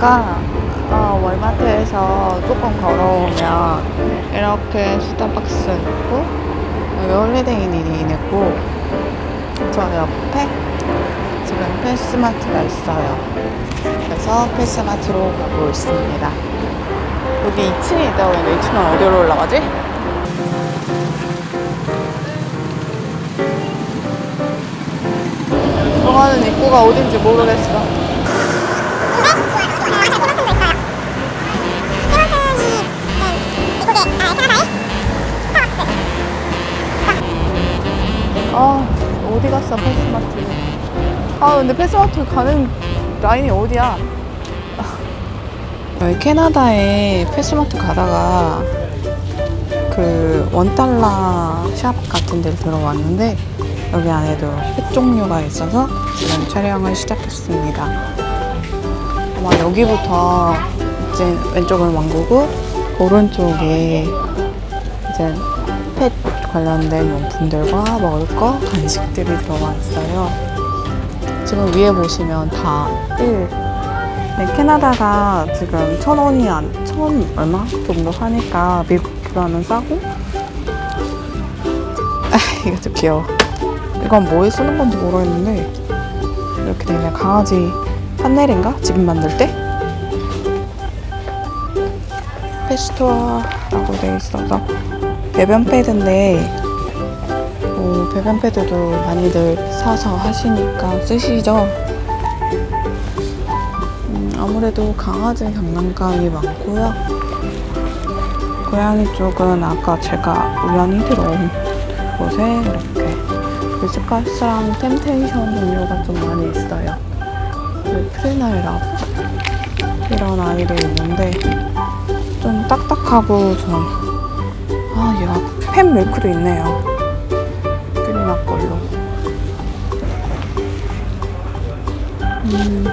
여기가 어, 월마트에서 조금 걸어오면 이렇게 스타벅스 있고 여기 홀리데이인이 있고 저 옆에 지금 패스마트가 있어요. 그래서 패스마트로 가고 있습니다. 여기 2층에 있다고 했는데 2층은 어디로 올라가지? 들어가는 입구가 어딘지 모르겠어. 아 어디 갔어 패스마트 아 근데 패스마트 가는 라인이 어디야? 여기 캐나다에 패스마트 가다가 그 원달러 샵 같은 데를 들어왔는데 여기 안에도 펫 종류가 있어서 지금 촬영을 시작했습니다. 아마 여기부터 이제 왼쪽은 왕구고 오른쪽에 이제 펫 관련된 용품들과 먹을 거, 간식들이 들어와 있어요. 지금 위에 보시면 다 1. 네, 캐나다가 지금 천 원이 안, 천 얼마 정도 하니까 미국보다는 싸고. 아, 이거 좀 귀여워. 이건 뭐에 쓰는 건지 모르겠는데, 이렇게 되면 강아지 판넬인가? 집 만들 때? 페스토아라고 돼 있어서 배변 패드인데 뭐 배변 패드도 많이들 사서 하시니까 쓰시죠. 음, 아무래도 강아지 장난감이 많고요. 고양이 쪽은 아까 제가 우연히 들어온 곳에 이렇게 위스카스랑 템테이션 종류가 좀 많이 있어요. 그리고 프리나이라고 이런 아이들이 있는데 좀 딱딱하고 좀 아, 얘가 팬 밀크도 있네요. 프리나 걸로. 음,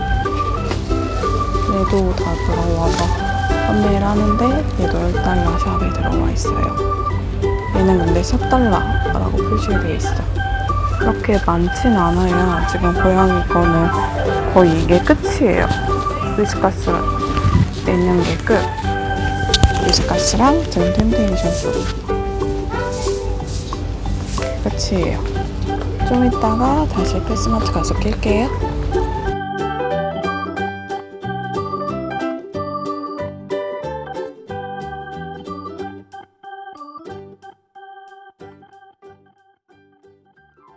얘도 다 들어와서 판매를 하는데 얘도 10달러 샵에 들어와 있어요. 얘는 근데 10달러라고 표시되어 있어. 그렇게 많진 않아요. 지금 고양이 거는 거의 이게 끝이에요. 위스카스 있는 게 끝. 위스카스랑 지금 템테이션 쪽 끝이에요. 좀 이따가 다시 패스마트 가서 낄게요.